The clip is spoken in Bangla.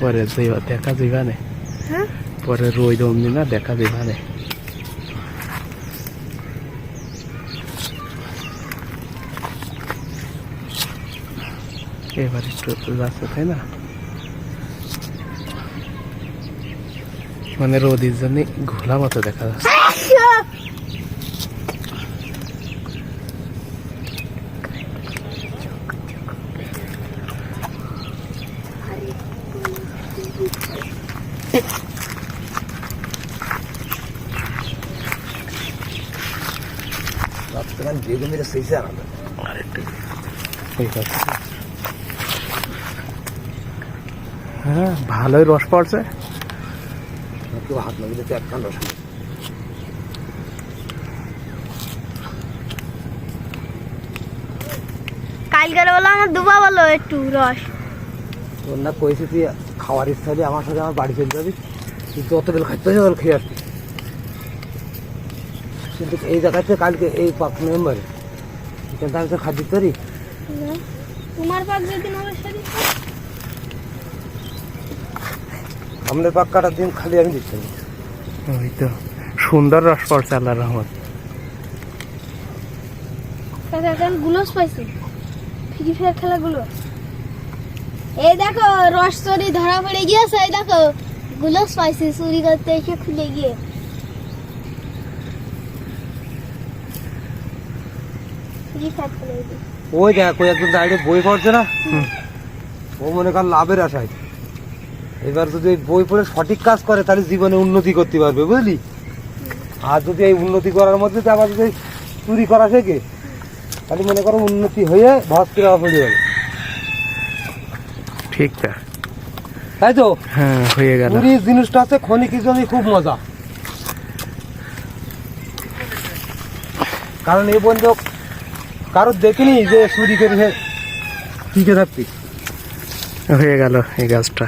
পরে যাইবা দেখা যাইবা নে। হ্যাঁ? পরে রোদ অমনি না দেখা যাইবা নে। এবার একটু যাচ্ছে তাই না? মানে রোদের জন্য ঘোলা মতো দেখা যাচ্ছে। হ্যাঁ ভালোই রস পড়ছে। হাত না দিলে তো এক রস হবে। কালকের বেলা আমার দুবা বলো একটু রস। তোর না কয়েছে তুই খাওয়ার ইচ্ছা হলে আমার সাথে আমার বাড়ি চলে যাবি। কিন্তু অত বেল খাইতে হবে খেয়ে আসবি। কিন্তু এই জায়গাতে কালকে এই পাক মেম্বারে। এখানে আমি তো খাদ্য পারি তোমার পাক পাক কাটার দিন খালি আমি দিচ্ছি। ওই তো সুন্দর রস পড়ছে আল্লাহ রহমত। কাকা এখন গুলোস পাইছি। ফ্রি ফায়ার খেলাগুলো। এই দেখো রস চুরি ধরা পড়ে গিয়েছে এই দেখো। গুলোস পাইছি চুরি করতে এসে খুলে গিয়ে। ওই দেখ একজন দাঁড়িয়ে বই পড়ছে না? ও মনে কর লাভের আশায়। এবার যদি বই পড়ে সঠিক কাজ করে তাহলে জীবনে উন্নতি করতে পারবে বুঝলি? আর যদি এই উন্নতি করার মধ্যে আবার যদি চুরি করা শেখে তাহলে মনে করো উন্নতি হয়ে ভস করে পড়ে যাবে। ঠিক তা। তাই তো? হ্যাঁ হয়ে গেল। চুরি জিনিসটা আছে খনিকি জমি খুব মজা। কারণ এই বন্ধু কারও দেখিনি যে চুরি করে টিকে থাকতি হয়ে গেল এই গাছটা।